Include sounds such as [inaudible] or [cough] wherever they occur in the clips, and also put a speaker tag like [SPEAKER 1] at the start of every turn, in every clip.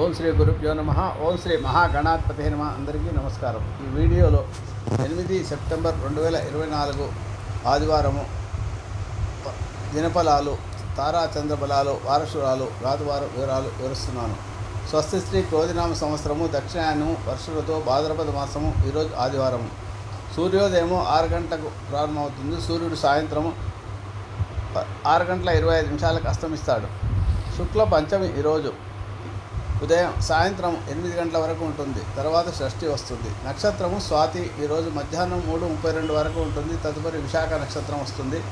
[SPEAKER 1] ఓం శ్రీ గురుభ్యో నమ. ఓం శ్రీ మహాగణాధిపతి నమ. అందరికీ నమస్కారం. ఈ వీడియోలో ఎనిమిది సెప్టెంబర్ రెండు వేల ఇరవై నాలుగు ఆదివారము. దినఫలాలు తారా చంద్రబలాలు వారసురాలు రాతువారు వివరాలు వివరిస్తున్నాను. స్వస్తి శ్రీ క్రోధినామ సంవత్సరము దక్షిణాయనము వర్షులతో భాద్రపద మాసము ఈరోజు ఆదివారము. సూర్యోదయము ఆరు గంటలకు ప్రారంభమవుతుంది. సూర్యుడు సాయంత్రము ఆరు గంటల ఇరవై ఐదు నిమిషాలకు అస్తమిస్తాడు. శుక్ల పంచమి ఈరోజు ఉదయం సాయంత్రం ఎనిమిది గంటల వరకు ఉంటుంది. తర్వాత షష్ఠి వస్తుంది. నక్షత్రము స్వాతి ఈరోజు మధ్యాహ్నం మూడు ముప్పై రెండు వరకు ఉంటుంది. తదుపరి విశాఖ నక్షత్రం వస్తుంది.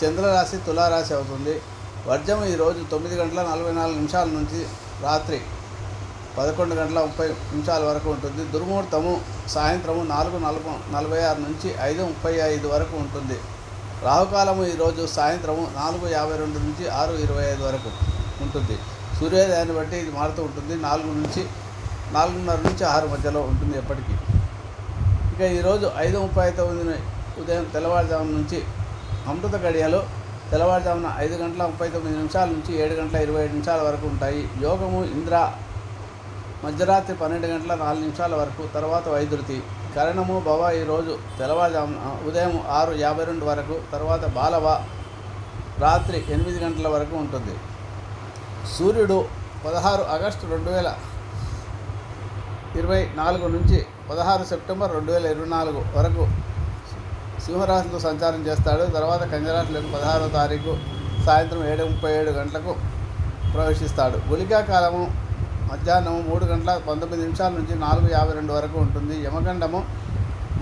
[SPEAKER 1] చంద్రరాశి తులారాశి అవుతుంది. వర్జం ఈరోజు తొమ్మిది గంటల నలభై నాలుగు నిమిషాల నుంచి రాత్రి పదకొండు గంటల ముప్పై నిమిషాల వరకు ఉంటుంది. దుర్ముహూర్తము సాయంత్రము నాలుగు నలభై నలభై ఆరు నుంచి ఐదు ముప్పై ఐదు వరకు ఉంటుంది. రాహుకాలము ఈరోజు సాయంత్రము నాలుగు యాభై రెండు నుంచి ఆరు ఇరవై ఐదు వరకు ఉంటుంది. సూర్యోదయాన్ని బట్టి ఇది మారుతూ ఉంటుంది. నాలుగు నుంచి నాలుగున్నర నుంచి ఆరు మధ్యలో ఉంటుంది ఎప్పటికీ. ఇక ఈరోజు ఐదు ముప్పై తొమ్మిది ఉదయం తెల్లవారుజాము నుంచి అమృత గడియలు తెల్లవారుజామున ఐదు గంటల ముప్పై తొమ్మిది నిమిషాల నుంచి ఏడు గంటల ఇరవై ఐదు నిమిషాల వరకు ఉంటాయి. యోగము ఇంద్ర మధ్యరాత్రి పన్నెండు గంటల నాలుగు నిమిషాల వరకు తర్వాత వైద్యుతి కరణము భవ ఈరోజు తెల్లవారుజామున ఉదయం ఆరు యాభై రెండు వరకు తర్వాత బాలవ రాత్రి ఎనిమిది గంటల వరకు ఉంటుంది. సూర్యుడు పదహారు ఆగస్టు రెండు వేల ఇరవై నాలుగు నుంచి పదహారు సెప్టెంబర్ రెండు వేల ఇరవై నాలుగు వరకు సింహరాశిలో సంచారం చేస్తాడు. తర్వాత కన్యరాశిలోకి పదహారో తారీఖు సాయంత్రం ఏడు ముప్పై ఏడు గంటలకు ప్రవేశిస్తాడు. గుళికా కాలము మధ్యాహ్నం మూడు గంటల పంతొమ్మిది నిమిషాల నుంచి నాలుగు యాభై రెండు వరకు ఉంటుంది. యమగండము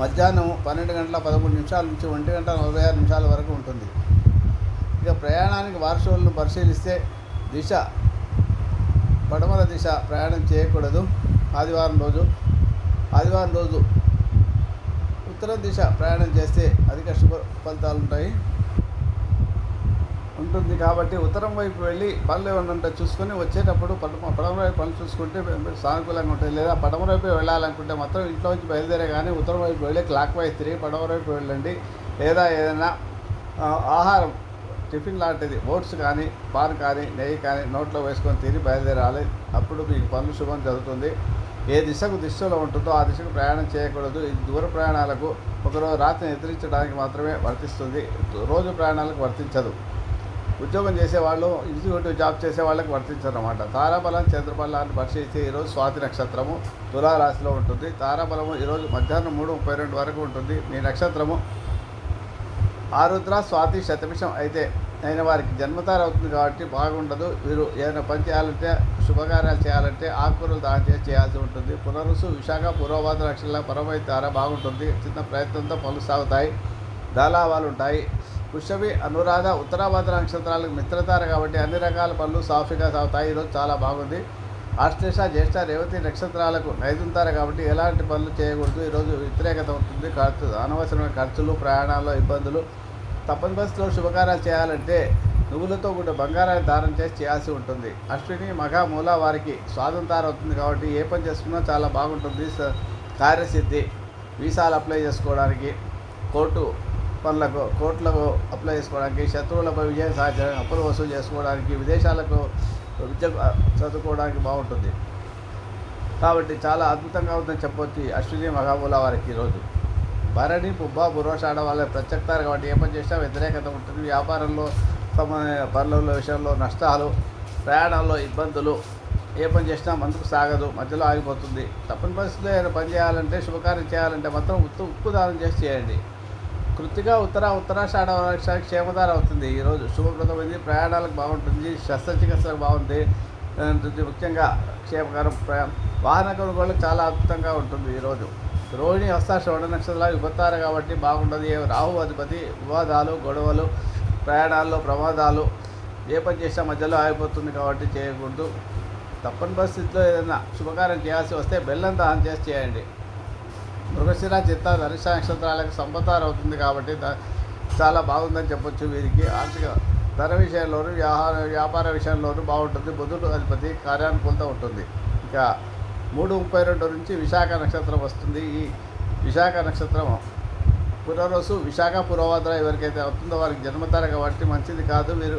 [SPEAKER 1] మధ్యాహ్నం పన్నెండు గంటల పదమూడు నిమిషాల నుంచి ఒంటి గంట నలభై ఆరు నిమిషాల వరకు ఉంటుంది. ఇక ప్రయాణానికి వార్షోలను పరిశీలిస్తే దిశ. పడమర దిశ ప్రయాణం చేయకూడదు. ఆదివారం రోజు. ఆదివారం రోజు ఉత్తర దిశ ప్రయాణం చేస్తే అధిక శుభ ఫలితాలు ఉంటాయి ఉంటుంది కాబట్టి ఉత్తరం వైపు వెళ్ళి పనులు ఏమైనా ఉంటే చూసుకొని వచ్చేటప్పుడు పడమ పడమర వైపు పనులు చూసుకుంటే సానుకూలంగా ఉంటుంది. లేదా పడమర వైపు వెళ్ళాలనుకుంటే మాత్రం ఇంట్లో నుంచి బయలుదేరే కానీ ఉత్తరం వైపు వెళ్ళి క్లాక్ వైపు తిరిగి పడమర వైపు వెళ్ళండి. లేదా ఏదైనా ఆహారం టిఫిన్ లాంటిది ఓట్స్ కానీ పాన్ కానీ నెయ్యి కానీ నోట్లో వేసుకొని తిరిగి బయలుదేరాలి. అప్పుడు మీకు పనులు శుభం జరుగుతుంది. ఏ దిశకు దిశలో ఉంటుందో ఆ దిశకు ప్రయాణం చేయకూడదు. ఇది దూర ప్రయాణాలకు ఒకరోజు రాత్రిని నిద్రించడానికి మాత్రమే వర్తిస్తుంది. రోజు ప్రయాణాలకు వర్తించదు. ఉద్యోగం చేసేవాళ్ళు ఎగ్జిక్యూటివ్ జాబ్ చేసే వాళ్ళకి వర్తించరు అనమాట తారాబలం చంద్రబలాన్ని పరిశీలిస్తే ఈరోజు స్వాతి నక్షత్రము తులారాశిలో ఉంటుంది. తారాబలము ఈరోజు మధ్యాహ్నం మూడు ముప్పై రెండు వరకు ఉంటుంది. మీ నక్షత్రము ఆరుద్ర స్వాతి శతమిషం అయితే అయిన వారికి జన్మతార అవుతుంది కాబట్టి బాగుండదు. వీరు ఏదైనా పని చేయాలంటే శుభకార్యాలు చేయాలంటే ఆకుకూరలు దానం చేసి చేయాల్సి ఉంటుంది. పునరుసు విశాఖ పూర్వభాద్ర లక్షల పరమైన ద్వారా బాగుంటుంది. చిన్న ప్రయత్నంతో పనులు సాగుతాయి. దాలావాలు ఉంటాయి. పుష్యమి అనురాధ ఉత్తరాభాద్ర నక్షత్రాలకు మిత్రతార కాబట్టి అన్ని రకాల పనులు సాఫీగా సాగుతాయి. ఈరోజు చాలా బాగుంది. ఆశ్లేష జ్యేష్ఠ రేవతి నక్షత్రాలకు నైదుంటారు కాబట్టి ఎలాంటి పనులు చేయకూడదు. ఈరోజు వ్యతిరేకత ఉంటుంది. ఖర్చు అనవసరమైన ఖర్చులు ప్రయాణాల్లో ఇబ్బందులు. తప్పని బస్సులో శుభకార్యాలు చేయాలంటే నువ్వులతో కూడా బంగారాన్ని దానం చేసి చేయాల్సి ఉంటుంది. అశ్విని మఘ మూల వారికి స్వాతంత్రం అవుతుంది కాబట్టి ఏ పని చేసుకున్నా చాలా బాగుంటుంది. స- కార్యసిద్ధి. వీసాలు అప్లై చేసుకోవడానికి కోర్టు పనులకు కోర్టులకు అప్లై చేసుకోవడానికి శత్రువులపై విజయం సాధించడానికి అప్పులు వసూలు చేసుకోవడానికి విదేశాలకు విద్య చదువుకోవడానికి బాగుంటుంది. కాబట్టి చాలా అద్భుతంగా ఉందని చెప్పొచ్చు అశ్విని మహాబూల వారికి ఈరోజు భరణి పుబ్బ బురోషాడ వాళ్ళ ప్రత్యక్తారు కాబట్టి ఏ పని చేసినా వ్యతిరేకత ఉంటుంది. వ్యాపారంలో తమ పనుల విషయంలో నష్టాలు ప్రయాణాల్లో ఇబ్బందులు ఏ పని చేసినా ముందుకు సాగదు మధ్యలో ఆగిపోతుంది. తప్పని పరిస్థితుల్లో ఏదైనా పని చేయాలంటే శుభకార్యం చేయాలంటే మాత్రం ఉప్పు ఉప్పు దానం చేసి చేయండి. కృతిగా ఉత్తర ఉత్తరాషాఢ వర్షానికి క్షేమధార అవుతుంది. ఈరోజు శుభప్రదమైంది. ప్రయాణాలకు బాగుంటుంది. శస్త్రచికిత్సలకు బాగుంది. ముఖ్యంగా క్షేమకరం ప్రయాణం వాహన కొనుగోళ్ళకి చాలా అద్భుతంగా ఉంటుంది ఈరోజు రోహిణి హస్త శ్రవణ నక్షత్రాలు విభత్తారు కాబట్టి బాగుండదు. రాహు అధిపతి వివాదాలు గొడవలు ప్రయాణాల్లో ప్రమాదాలు ఏ పని చేసినా మధ్యలో ఆగిపోతుంది కాబట్టి చేయకూడదు. తప్పని పరిస్థితిలో ఏదైనా శుభకార్యం చేయాల్సి వస్తే బెల్లం దానం చేసి చేయండి. మృగశిర చిత్త ధనుష నక్షత్రాలకు సంపతారు అవుతుంది కాబట్టి చాలా బాగుందని చెప్పొచ్చు వీరికి. ఆర్థిక ధర విషయంలోనూ వ్యాపార వ్యాపార విషయంలోనూ బాగుంటుంది. బుధుడు అధిపతి కార్యానుకూలత ఉంటుంది. ఇంకా మూడు ముప్పై రెండు నుంచి విశాఖ నక్షత్రం వస్తుంది. ఈ విశాఖ నక్షత్రం పునరోసు విశాఖ పురోవాద్ర ఎవరికైతే అవుతుందో వారికి జన్మతార కాబట్టి మంచిది కాదు. మీరు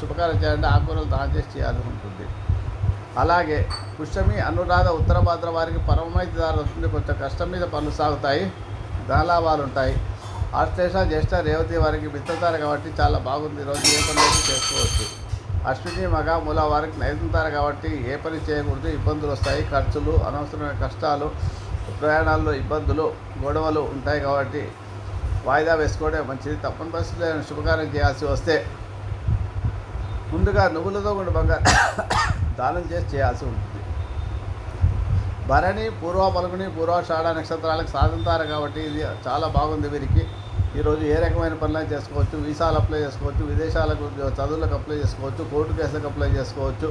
[SPEAKER 1] శుభకార్యం చేయాలంటే ఆకుకూరలు దానం చేసి చేయాల్సి ఉంటుంది. అలాగే పుష్యమి అనురాధ ఉత్తర భాద్ర వారికి పరమైతే దారి వస్తుంది కొంచెం కష్టం మీద పనులు సాగుతాయి ధనలాభాలు ఉంటాయి. ఆశ్లేష జ్యేష్ఠ రేవతి వారికి మిత్రతారు కాబట్టి చాలా బాగుంది. ఈరోజు ఏ పని చేసుకోవచ్చు. అశ్విని మగ మూల వారికి నైతుంటారు కాబట్టి ఏ పని చేయకూడదు. ఇబ్బందులు వస్తాయి. ఖర్చులు అనవసరమైన కష్టాలు ప్రయాణాల్లో ఇబ్బందులు గొడవలు ఉంటాయి కాబట్టి వాయిదా వేసుకోవడం మంచిది. తప్పని పరిస్థితుల్లో శుభకార్యం చేయాల్సి వస్తే ముందుగా నువ్వులతో కూడా బంగారు దానం చేసి చేయాల్సి ఉంటుంది. భరణి పూర్వ పలుకుని పూర్వాషాఢ నక్షత్రాలకు సాధించారు కాబట్టి ఇది చాలా బాగుంది వీరికి. ఈరోజు ఏ రకమైన పనులు చేసుకోవచ్చు. వీసాలు అప్లై చేసుకోవచ్చు. విదేశాలకు చదువులకు అప్లై చేసుకోవచ్చు. కోర్టు కేసులకు అప్లై చేసుకోవచ్చు.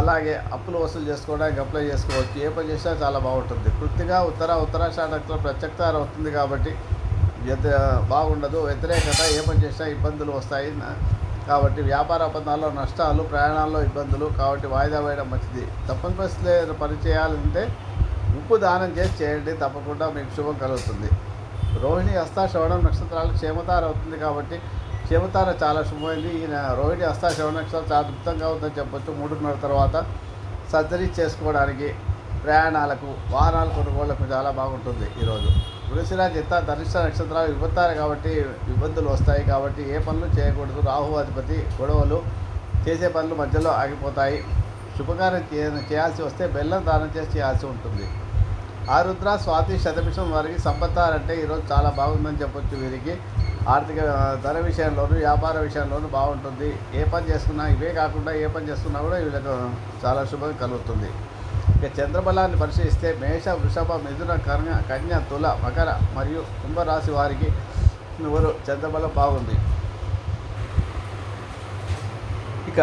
[SPEAKER 1] అలాగే అప్పులు వసూలు చేసుకోవడానికి అప్లై చేసుకోవచ్చు. ఏ పని చేసినా చాలా బాగుంటుంది. పూర్తిగా ఉత్తర ఉత్తరాషాఢ నక్షత్రం అవుతుంది కాబట్టి వ్యత బాగుండదు. వ్యతిరేకత ఏ పని చేసినా ఇబ్బందులు వస్తాయి. కాబట్టి వ్యాపార ఒప్పందాల్లో నష్టాలు ప్రయాణాల్లో ఇబ్బందులు కాబట్టి వాయిదా వేయడం మంచిది. తప్పని పరిస్థితుల్లో పని చేయాలంటే ఉప్పు దానం చేసి చేయండి తప్పకుండా మీకు శుభం కలుగుతుంది. రోహిణి హస్త శ్రవణం నక్షత్రాలు క్షేమతార అవుతుంది కాబట్టి క్షేమతార చాలా శుభమైంది. ఈయన రోహిణి హస్త శ్రవణ నక్షత్రాలు చాలా అద్భుతంగా ఉందని చెప్పొచ్చు. మూడున్నర తర్వాత సర్జరీ చేసుకోవడానికి ప్రయాణాలకు వాహనాల కొనుగోళ్ళకు చాలా బాగుంటుంది ఈరోజు. వృషిరా చిత్త ధనిష్ట నక్షత్రాలు విపత్తారు కాబట్టి ఇబ్బందులు వస్తాయి కాబట్టి ఏ పనులు చేయకూడదు. రాహు అధిపతి గొడవలు చేసే పనులు మధ్యలో ఆగిపోతాయి. శుభకార్యం చేయ చేయాల్సి వస్తే బెల్లం దానం చేసి చేయాల్సి ఉంటుంది. ఆరుద్ర స్వాతి శతభిషం వారికి సంపత్తారంటే ఈరోజు చాలా బాగుందని చెప్పొచ్చు వీరికి. ఆర్థిక ధర విషయంలోనూ వ్యాపార విషయంలోనూ బాగుంటుంది. ఏ పని చేసుకున్నా ఇవే కాకుండా ఏ పని చేసుకున్నా కూడా వీళ్ళకు చాలా శుభం కలుగుతుంది. ఇక చంద్రబలాన్ని పరిశీలిస్తే మేష వృషభ మిథున కన్య కన్య తుల మకర మరియు కుంభరాశి వారికి ఎవరు చంద్రబలం బాగుంది? ఇక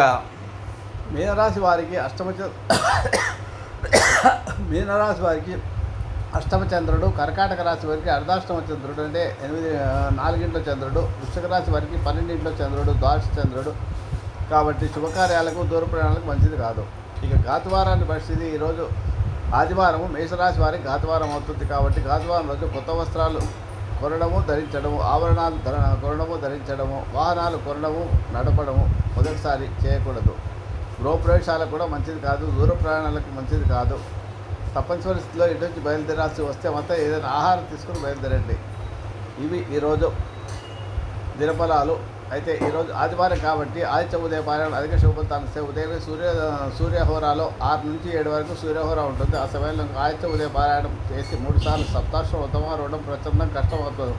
[SPEAKER 1] మీనరాశి వారికి అష్టమ [coughs] మీనరాశి వారికి అష్టమ చంద్రుడు కర్కాటక రాశి వారికి అర్ధాష్టమ చంద్రుడు అంటే ఎనిమిది నాలుగింట్లో చంద్రుడు వృశ్చిక రాశి వారికి పన్నెండింట్లో చంద్రుడు ద్వాదశ చంద్రుడు. కాబట్టి శుభకార్యాలకు దూర ప్రయాణాలకు మంచిది కాదు. ఇక ఘాతువారాన్ని పరిస్థితి ఈరోజు ఆదివారం మేషరాశి వారికి ఘాతువారం అవుతుంది కాబట్టి ఘాతువారం రోజు కొత్త వస్త్రాలు కొనడము ధరించడము ఆభరణాలు ధర కొనడము ధరించడము వాహనాలు కొనడము నడపడము మొదటిసారి చేయకూడదు. గృహప్రవేశాలకు కూడా మంచిది కాదు దూర ప్రయాణాలకు మంచిది కాదు. తప్పనిసరి పరిస్థితిలో ఇటు నుంచి బయలుదేరాల్సి వస్తే మొత్తం ఏదైనా ఆహారం తీసుకుని బయలుదేరండి. ఇవి ఈరోజు దినఫలాలు. అయితే ఈరోజు ఆదివారం కాబట్టి ఆదిత్య ఉదయ పారాయణ అధిక సే ఉదయం సూర్య సూర్యహోరాలో ఆరు నుంచి ఏడు వరకు సూర్యహోర ఉంటుంది. ఆ సమయంలో ఆదిత్య ఉదయ పారాయణం చేసి మూడు సార్లు సప్తాశ్రం ఉత్తమ రోడం ప్రచండం కష్టమవుతుంది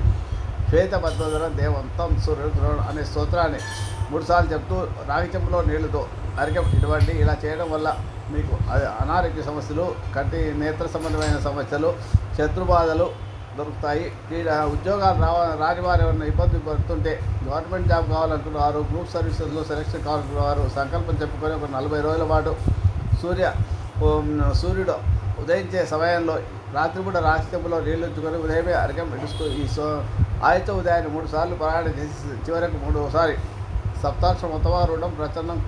[SPEAKER 1] శ్వేత పద్మధరం దేవంతం సూర్యుడు అనే స్తోత్రాన్ని మూడుసార్లు చెప్తూ రాగి చెంపులో నీళ్ళతో అరికం ఇటువంటి ఇలా చేయడం వల్ల మీకు అనారోగ్య సమస్యలు కంటి నేత్ర సంబంధమైన సమస్యలు శత్రుబాధలు దొరుకుతాయి. క్రీడ ఉద్యోగాలు రావ రాని వారు ఏమైనా ఇబ్బంది పడుతుంటే గవర్నమెంట్ జాబ్ కావాలనుకున్నవారు గ్రూప్ సర్వీసెస్లో సెలక్షన్ కావాలనుకున్నవారు సంకల్పం చెప్పుకొని ఒక నలభై రోజుల పాటు సూర్య సూర్యుడు ఉదయించే సమయంలో రాత్రిపూట రాష్ట్రంలో నీళ్ళు ఉంచుకొని ఉదయమే అరగం పెడుస్తూ ఈ సో ఆయుత ఉదయాన్ని మూడు సార్లు ప్రయాణం చేసి చివరకు మూడోసారి సప్తాక్ష మొత్తవారుడం ప్రచన్నం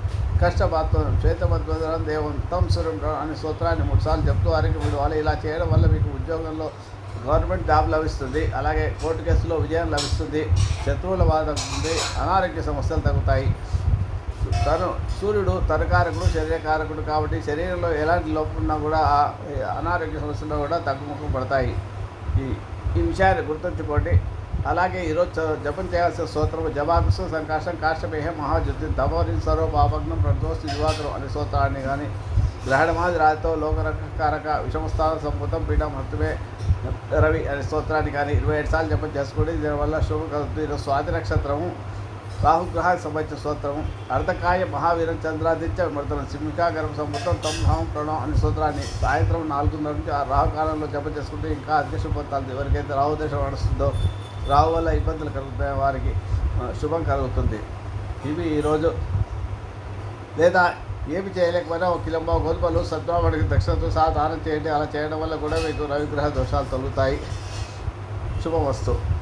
[SPEAKER 1] కష్టపాత్రం శ్వేతమద్వదరం దేవం తం సూర్యం అనే సూత్రాన్ని మూడు సార్లు చెప్తూ ఆరోగ్యం వాళ్ళు ఇలా చేయడం వల్ల మీకు ఉద్యోగంలో గవర్నమెంట్ జాబ్ లభిస్తుంది. అలాగే కోర్టు కేసులో విజయం లభిస్తుంది. శత్రువుల బాధ ఉంది. అనారోగ్య సమస్యలు తగ్గుతాయి. తను సూర్యుడు తనకారకుడు శరీరకారకుడు కాబట్టి శరీరంలో ఎలాంటి లోపం ఉన్నా కూడా అనారోగ్య సమస్యలు కూడా తగ్గుముఖం పడతాయి. ఈ ఈ విషయాన్ని గుర్తుంచుకోండి. అలాగే ఈరోజు జపం చేయాల్సిన సూత్రం జవాకృష్ణ సంకాశం కాష్టమేహ మహాజ్యోతి తమోరి సర్వ పాపగ్నం ప్రదోష్ దివాకరం అనే స్తోత్రాన్ని కానీ గ్రహణమాది రాతితో లోకరకారక విషమస్థాన సంపుతం పీఠం హత్తుమే రవి అనే స్తోత్రాన్ని కానీ ఇరవై ఏడు సార్లు జపం చేసుకోండి. దీనివల్ల శుభం కలుగుతుంది. ఈరోజు స్వాతి నక్షత్రము రాహుగ్రహానికి సంబంధించిన స్తోత్రము. అర్ధకాయ మహావీరం చంద్రాదిత్య మృతం సింహికాగరం సంబంధం తం హం ప్రణం అనే స్తోత్రాన్ని సాయంత్రం నాలుగున్నర నుంచి ఆ రాహుకాలంలో జపం చేసుకుంటే ఇంకా అదృష్టం పొందాలి ఎవరికైతే రాహు దశ నడుస్తుందో రాహు వల్ల ఇబ్బందులు కలుగుతాయి వారికి శుభం కలుగుతుంది. ఇవి ఈరోజు లేదా ఏమి చేయలేకపోయినా ఒక కిలంబా గోధుమలు సద్భావనికి దక్షిణతో సహా దానం చేయండి. అలా చేయడం వల్ల కూడా మీకు రవిగ్రహ దోషాలు తొలుగుతాయి. శుభమస్తు.